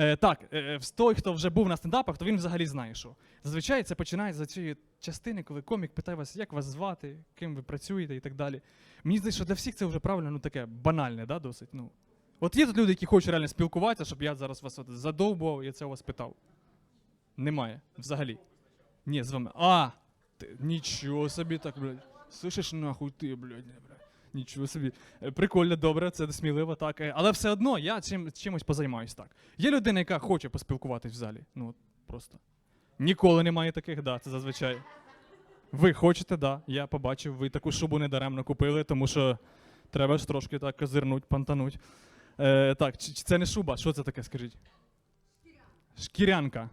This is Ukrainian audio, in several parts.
Е, так, е, той, хто вже був на стендапах, то він взагалі знає, що. Зазвичай це починається з цієї частини, коли комік питає вас, як вас звати, ким ви працюєте і так далі. Мені здається, що для всіх це вже правильно, ну таке банальне, да, досить. Ну. От є тут люди, які хочуть реально спілкуватися, щоб я зараз вас от задовбував і це у вас питав. Немає взагалі. Ні, з вами. А! Ти, нічого собі так, блядь. Слышиш, нахуй ти, блядь. Нічого собі. Е, Прикольно, добре, це сміливо, так. е, Але все одно я чим, чимось позаймаюсь так. Є людина, яка хоче поспілкуватись в залі. Ну, от просто. Ніколи немає таких, да, це зазвичай. Ви хочете, да. Я побачив, ви таку шубу недаремно купили, тому що треба ж трошки так козирнуть, пантануть. Е, так, чи, чи це не шуба? Що це таке, скажіть? Шкірянка.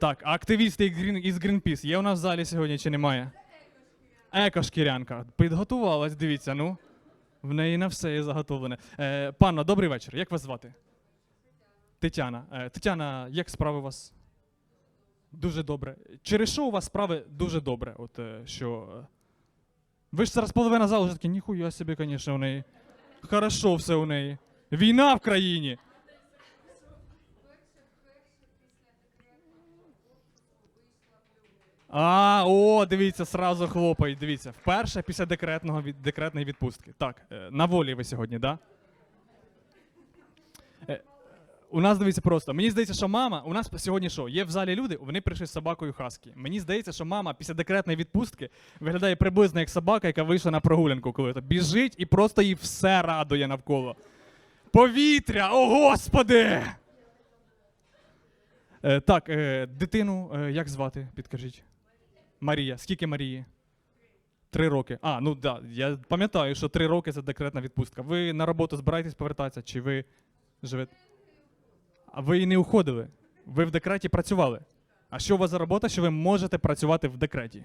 Так, а активісти із Greenpeace є у нас в залі сьогодні чи немає? Еко-шкірянка. Підготувалась, дивіться, ну. В неї на все є заготовлене. Е, панно, добрий вечір. Як вас звати? Тетяна. Е, Тетяна, як справи у вас? Дуже добре. Через що у вас справи дуже добре? От е, що. е, Ви ж зараз половина залу вже такі, ніхуя собі, звісно, у неї. Хорошо все у неї. Війна в країні. А, о, дивіться, сразу хлопають. Дивіться, вперше після декретного від, декретної відпустки. Так, е, на волі ви сьогодні? Да? Е, у нас дивіться просто. Мені здається, що мама, у нас сьогодні що? Є в залі люди, вони прийшли з собакою хаскі. Мені здається, що мама після декретної відпустки виглядає приблизно як собака, яка вийшла на прогулянку, коли то біжить і просто їй все радує навколо. Повітря! О, господи! Е, так, дитину, як звати? Підкажіть. Марія. Скільки Марії? Три роки. А, ну да, я пам'ятаю, що три роки це декретна відпустка. Ви на роботу збираєтесь повертатися, чи ви живете? А ви і не уходили. Ви в декреті працювали. А що у вас за робота, що ви можете працювати в декреті?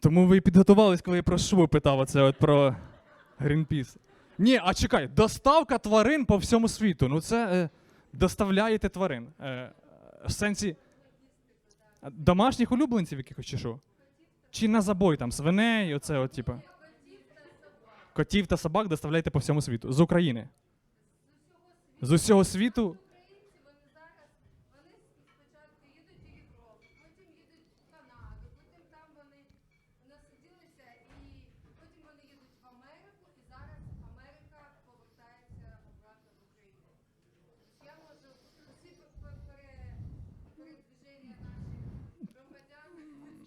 Тому ви підготувались, коли я про шубу питав, оце от про Greenpeace. Ні, а чекай, доставка тварин по всьому світу. Ну це е, доставляєте тварин. Е, в сенсі домашніх улюбленців якихось чи що? Чи на забой там свиней, оце от, типу. Котів та собак доставляєте по всьому світу. З України. З усього світу. Вони зараз вони спочатку їдуть у Європу, потім їдуть в Канаду, потім там вони насиділися, і потім вони їдуть в Америку, і зараз Америка повертається обратно в Україну. Тобто Я можу усі пе- пе- пере- передвіження наших громадян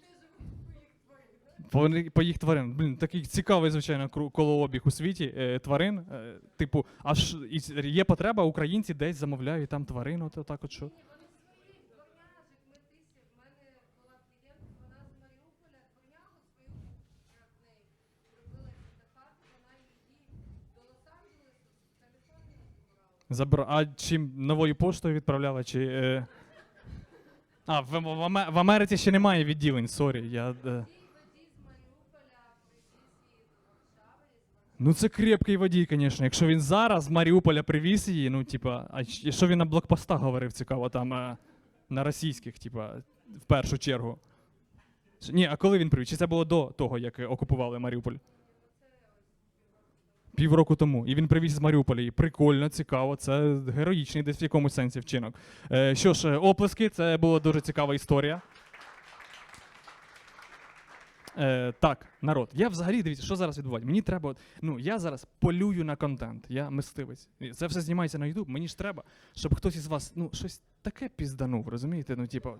теж живуть по їх тваринах. По, по їх тварин. Блін, такий цікавий, звичайно, колообіг у світі е, тварин. Е, типу, аж і є потреба, українці десь замовляють там тварин, от так от що. Забр... А чим новою поштою відправляла? Чи, е... А, в, в, в Америці ще немає відділень, сорі. Я, е... Цій водій з Маріуполя привіз її до Варшави, і з Ну це крепкий водій, звісно. Якщо він зараз з Маріуполя привіз її, ну, типа, а що він на блокпостах говорив, цікаво, там е... на російських, типа, в першу чергу. Ні, а коли він привіз? Чи це було до того, як окупували Маріуполь? Півроку тому. І він привіз з Маріуполя. І прикольно, цікаво. Це героїчний десь в якомусь сенсі вчинок. Е, що ж, е, оплески, це була дуже цікава історія. Е, так, народ. Я взагалі дивіться, що зараз відбувається. Мені треба. Ну, я зараз полюю на контент. Я мисливець. Це все знімається на YouTube. Мені ж треба, щоб хтось із вас ну, щось таке пізданув, розумієте? Ну, типу,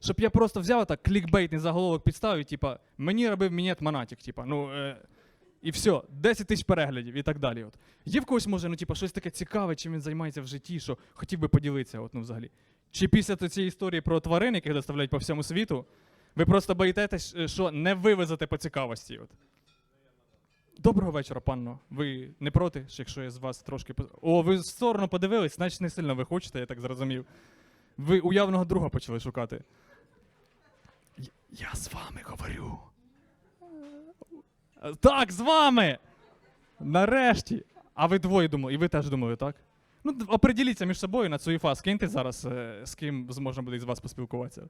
щоб я просто взяв так клікбейтний заголовок підставив, типа, мені робив мінет Монатік, типа, ну. Е, і все, 10 тисяч переглядів і так далі. От. Є в когось, може, ну, типу, щось таке цікаве, чим він займається в житті, що хотів би поділитися, от, ну, взагалі. Чи після цієї історії про тварин, яких доставляють по всьому світу, ви просто боїтеся, е, що не вивезете по цікавості. От. Доброго вечора, панно. Ви не проти, якщо я з вас трошки. О, ви в сторону подивились, значить не сильно ви хочете, я так зрозумів. Ви уявного друга почали шукати. Я, з вами говорю. Е, Так, з вами! Нарешті. А ви двоє думали, і ви теж думали, так? Ну, оприділіться між собою на ЦУЄФА, скиньте зараз, е, з ким зможна буде із вас поспілкуватися.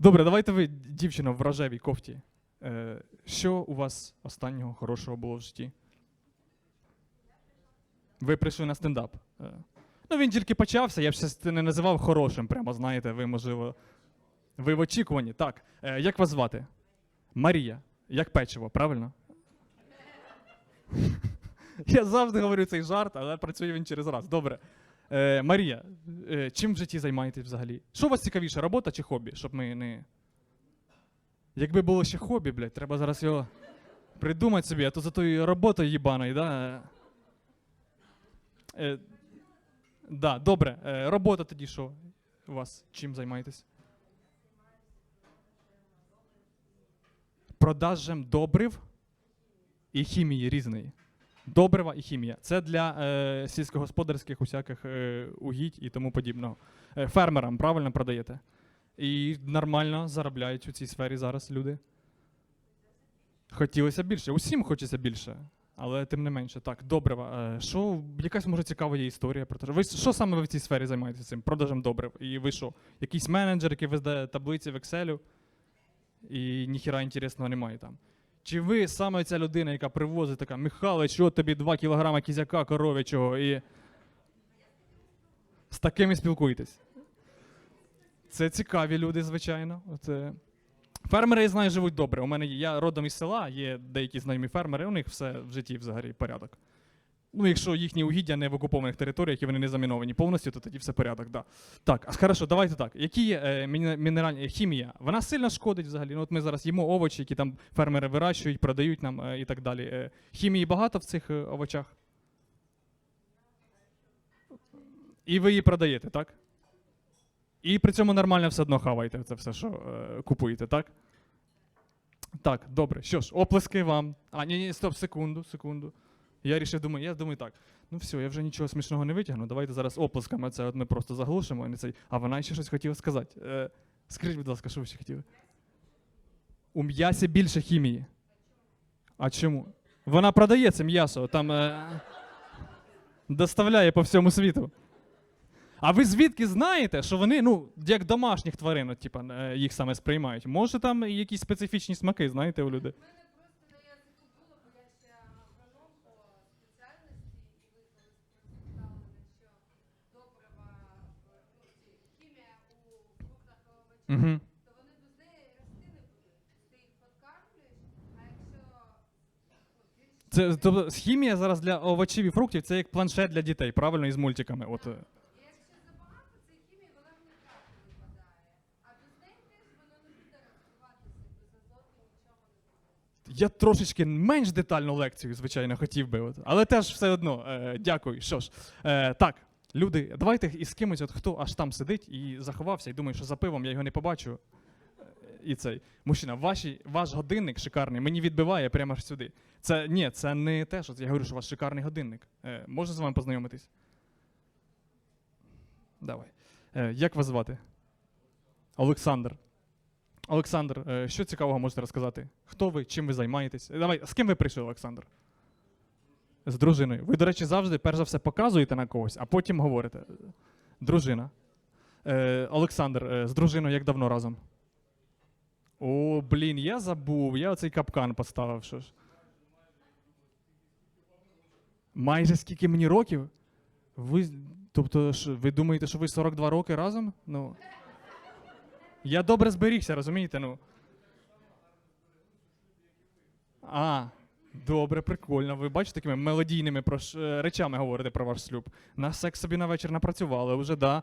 Добре, давайте ви, дівчина в рожевій кофті. Е, що у вас останнього хорошого було в житті? Ви прийшли на стендап. Е, Ну, він тільки почався, я б ще не називав хорошим, прямо знаєте, ви, можливо. Ви в очікуванні. Так. Е, як вас звати? Марія. Як печиво, правильно? Я завжди говорю цей жарт, але працює він через раз. Добре. Е, Марія, е, чим в житті займаєтесь взагалі? Що у вас цікавіше, робота чи хобі? Щоб ми не. Якби було ще хобі, блядь, треба зараз його придумати собі, а то за тою роботою їбаною, да? Е, да, добре. Е, робота тоді що? У вас чим займаєтесь? Продажем добрив і хімії різної. Добрива і хімія. Це для е, сільськогосподарських усяких е, угідь і тому подібного. Е, фермерам правильно продаєте? І нормально заробляють у цій сфері зараз люди. Хотілося більше. Усім хочеться більше. Але тим не менше, так, добрива. Е, Що, якась може цікава є історія про те. що- Ви що саме ви в цій сфері займаєтеся цим? Продажем добрив. І ви що? Якийсь менеджер, який везе таблиці в Excel, і ніхіра інтересного немає там. Чи ви саме ця людина, яка привозить така, Михайлович, от тобі 2 кілограма кізяка коров'ячого і з такими спілкуєтесь? Це цікаві люди, звичайно. Це... Фермери, я знаю, живуть добре. У мене є, я родом із села, є деякі знайомі фермери, у них все в житті взагалі порядок. Ну, якщо їхні угіддя не в окупованих територіях і вони не заміновані повністю, то тоді все порядок. Да. Так, а хорошо, давайте так. Які е, мінеральні хімія? Вона сильно шкодить взагалі. Ну, от ми зараз їмо овочі, які там фермери вирощують, продають нам е, і так далі. Е, хімії багато в цих е, овочах? І ви її продаєте, так? І при цьому нормально все одно хаваєте це все, що е, купуєте, так? Так, добре. Що ж, оплески вам. А, ні, ні, стоп, секунду, секунду. Я рішив, думаю, я думаю так. Ну все, я вже нічого смішного не витягну. Давайте зараз оплесками це от ми просто заглушимо. Не цей. а вона ще щось хотіла сказати. Е, скажіть, будь ласка, що ви ще хотіли? У м'ясі більше хімії. А чому? Вона продає це м'ясо, там е, доставляє по всьому світу. А ви звідки знаєте, що вони, ну, як домашніх тварин, от, типа, е, їх саме сприймають? Може там якісь специфічні смаки, знаєте, у людей? У мене просто на язику було, бо я ще агроном по спеціальності, і ви колись прочитали, що добрива, в- ну, ці, хімія у фруктах і овочах, Угу. то вони неї рости не будуть. Ти їх подкармлюєш, а якщо більш Це тобто хімія зараз для овочів і фруктів це як планшет для дітей, правильно, із мультиками. От. е. І якщо забагато цієї хімії, вона в нітрати випадає. А без неї теж воно не буде розвиватися, без азоту нічого не буде. Я трошечки менш детальну лекцію, звичайно, хотів би. От. Але теж все одно. Е, дякую. Що ж, е, так, люди, давайте із кимось, от хто аж там сидить і заховався, і думає, що за пивом я його не побачу. І цей мужчина, ваші, ваш годинник шикарний, мені відбиває прямо аж сюди. Це ні, це не те, що я говорю, що у вас шикарний годинник. Е, можна з вами познайомитись? Давай. Е, як вас звати? Олександр. Олександр, е, що цікавого можете розказати? Хто ви, чим ви займаєтесь? Давай, з ким ви прийшли, Олександр? З дружиною. Ви, до речі, завжди, перш за все, показуєте на когось, а потім говорите. Дружина. Е, Олександр, е, з дружиною як давно разом? О, блін, я забув. Я оцей капкан поставив. Що ж. Майже скільки мені років? Ви, тобто, ж, ви думаєте, що ви 42 роки разом? Ну. Я добре зберігся, розумієте? Ну. А, добре, прикольно. Ви бачите, такими мелодійними про ш- е, речами говорите про ваш шлюб. На секс собі на вечір напрацювали вже, да.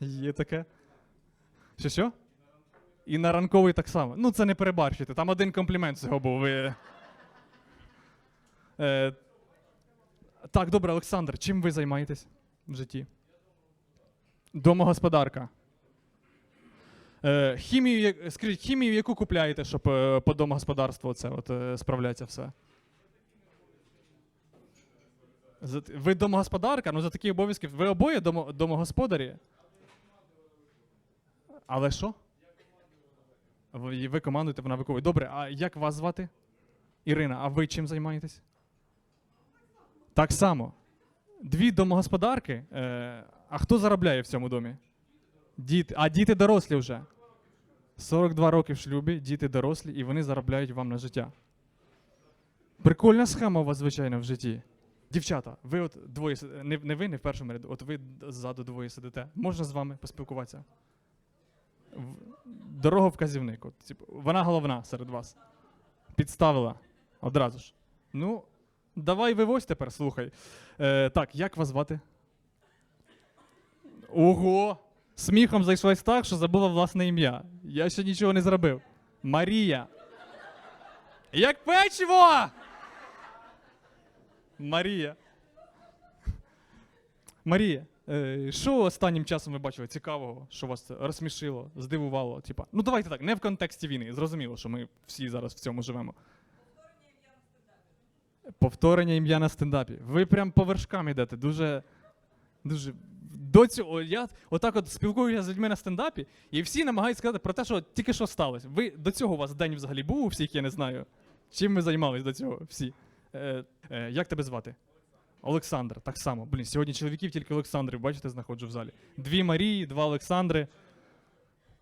Є таке. Що що? І на ранковий так само. Ну, це не перебарщите. Там один комплімент всього був. Ви... Е, так, добре, Олександр, чим ви займаєтесь в житті? Домогосподарка. Е, хімію, скажіть, хімію, яку купляєте, щоб е, по домогосподарству це от, е, справляється все? Ви домогосподарка, ну за такі обов'язки. Ви обоє домогосподарі? Але що? Ви, командуєте, вона виконує. Добре, а як вас звати? Ірина, а ви чим займаєтесь? Так само. Дві домогосподарки. А хто заробляє в цьому домі? Діти. А діти дорослі вже. 42 роки в шлюбі, діти дорослі, і вони заробляють вам на життя. Прикольна схема у вас, звичайно, в житті. Дівчата, ви от двоє не, не ви, не в першому ряду, от ви ззаду двоє сидите. Можна з вами поспілкуватися? В- Дороговказівник. От, типу, вона головна серед вас. Підставила одразу ж. Ну, давай вивозь тепер, слухай. Е, так, як вас звати? Ого! Сміхом зайшлась так, що забула власне ім'я. Я ще нічого не зробив. Марія. Як печиво! Марія. Марія, е, що останнім часом ви бачили цікавого, що вас розсмішило, здивувало? Типа, ну давайте так, не в контексті війни. Зрозуміло, що ми всі зараз в цьому живемо. Повторення ім'я на стендапі. Ви прям по вершкам йдете. Дуже. Дуже. До цього я отак от спілкуюся з людьми на стендапі, і всі намагаються сказати про те, що тільки що сталося. Ви до цього у вас день взагалі був у всіх, я не знаю. Чим ви займались до цього? Всі. Е, е, як тебе звати? Олександр, так само. Блін, сьогодні чоловіків тільки Олександрів, бачите, знаходжу в залі. Дві Марії, два Олександри.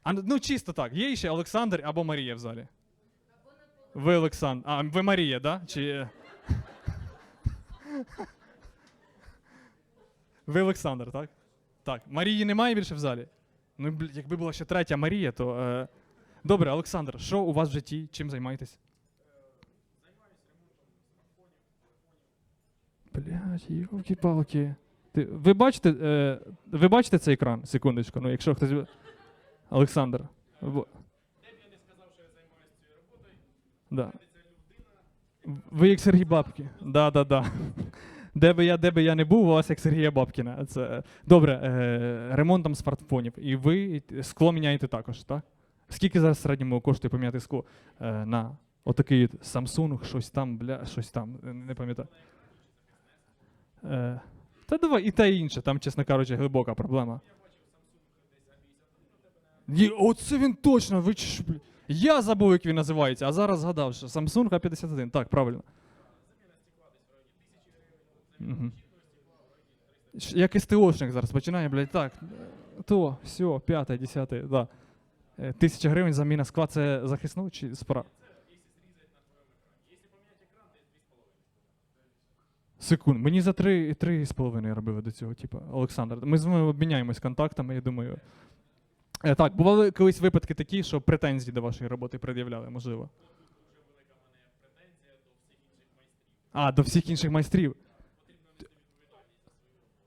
А, ну, чисто так. Є ще Олександр або Марія в залі. Ви Олександр. А, ви Марія, да? Чи... е? Ви Олександр, так? Так. Марії немає більше в залі? Ну, бл- якби була ще третя Марія, то. Е... Добре, Олександр, що у вас в житті? Чим займаєтесь? Блять, йолки-палки. Ти, ви, бачите, е, ви бачите цей екран? Секундочку, ну якщо хтось. ви- Олександр. В... Да. Ви як Сергій Бабки. Да, да, да. Де би я, де би я не був, у вас як Сергія Бабкіна. Це добре, е, ремонтом смартфонів. І ви скло міняєте також, так? Скільки зараз середньому коштує поміняти скло е, на отакий от Samsung, щось там, бля, щось там, е, не пам'ятаю. Е, та давай і те інше, там, чесно кажучи, глибока проблема. Ні, оце він точно, ви що, бля. Я забув, як він називається, а зараз згадав, що Samsung A51. Так, правильно. Угу. Як СТОшник зараз починає, блядь, так. То, все, п'яте, десяте, да. Е, Тисяча гривень заміна скла це захисно чи справа? Секунд. Мені за три, три з половиною робили до цього, типу, Олександр. Ми з вами обміняємось контактами, я думаю. Е, так, бували колись випадки такі, що претензії до вашої роботи пред'являли, можливо. А, до всіх інших майстрів.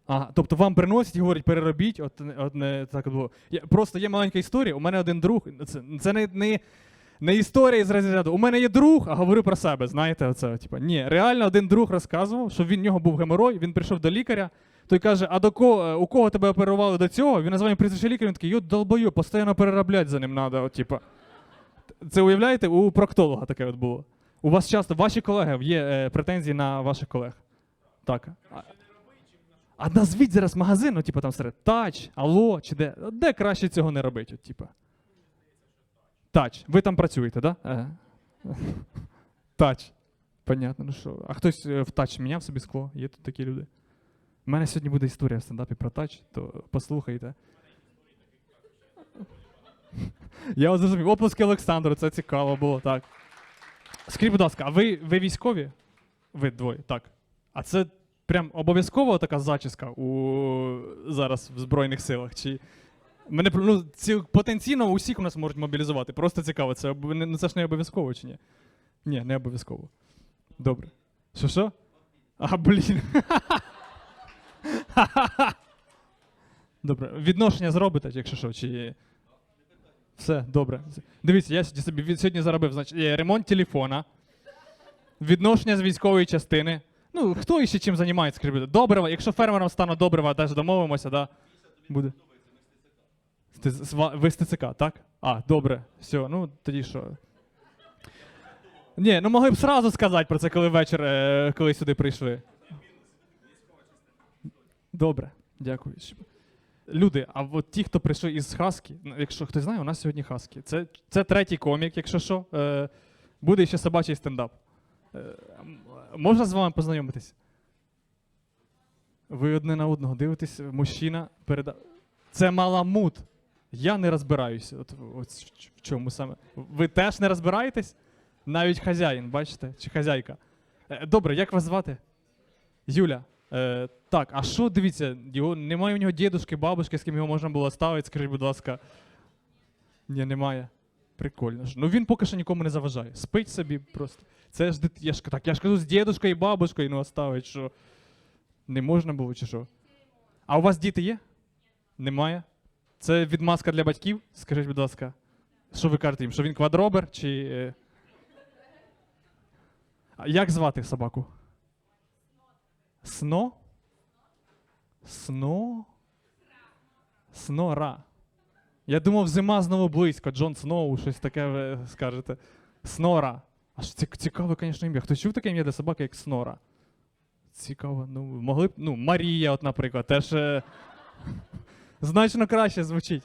А, тобто вам приносять і говорять, переробіть, от, от не так було. Я, просто є маленька історія. У мене один друг. Це, це не, не, не історія з розряду. У мене є друг, а говорю про себе. Знаєте, оце, типу, ні, реально один друг розказував, що він в нього був геморой, він прийшов до лікаря. Той каже: А до кого, у кого тебе оперували до цього? Він називає прізвище лікаря, він такий, йо, долбою, постійно переробляти за ним треба. Типу. Це уявляєте, у проктолога таке от було. У вас часто ваші колеги є е, претензії на ваших колег. Так. А, назвіть зараз магазин, ну, типу там серед тач, алло, чи де. Де краще цього не робити? От, типу. Тач. Ви там працюєте, так? Да? Тач. Понятно, ну що. А хтось е, в тач міняв собі скло? Є тут такі люди. У мене сьогодні буде історія в стендапі про тач, то послухайте. Я от зрозумів. Оплески Олександру, це цікаво було, так. Скажіть, будь ласка, а ви, ви військові? Ви двоє, так. А це прям обов'язково така зачіска у зараз в Збройних силах? Чи мене ну, ці, потенційно усіх у нас можуть мобілізувати. Просто цікаво, це, об- ну, це ж не обов'язково чи ні? Ні, не обов'язково. Добре. Що що? А, блін. Добре. Відношення зробите, якщо що, чи. Все, добре. Дивіться, я сьогодні собі сьогодні заробив значить, ремонт телефона, відношення з військової частини. Ну, хто іще чим займається, скажіть, ласка? добрива, якщо фермерам стану добрива, теж домовимося, да? Буде. З- з Ви з так? А, добре. Все, ну тоді що. Ні, ну могли б сразу сказати про це, коли вечір, е, коли сюди прийшли. Добре, дякую. Люди, а от ті, хто прийшли із Хаскі, ну, якщо хтось знає, у нас сьогодні Хаскі. Це, це третій комік, якщо що. Е, буде ще собачий стендап. Е, можна з вами познайомитись? Ви одне на одного дивитесь, мужчина переда. Це маламут. Я не розбираюся. От, от в чому саме. Ви теж не розбираєтесь? Навіть хазяїн, бачите? Чи хазяйка. Е, Добре, як вас звати? Юля, е, так, а що дивіться, його, немає у нього дідушки, бабушки, з ким його можна було ставити, скажіть, будь ласка. Ні, немає. Прикольно ж. Ну він поки що нікому не заважає. Спить собі просто. Це ж дит... я ж так, я ж кажу, з дідушкою і бабушкою ну, оставить, що не можна було чи що. А у вас діти є? Немає. Це відмазка для батьків? Скажіть, будь ласка. Що ви кажете їм? Що він квадробер чи. е? А як звати собаку? Сно? Сно? Снора. Я думав, зима знову близько. Джон Сноу, щось таке ви скажете. Снора. Аж ці- цікаве, звісно, ім'я. Хтось чув таке ім'я для собаки, як Снора? Цікаво. Ну, могли б. Ну, Марія, от, наприклад, теж е, значно краще звучить.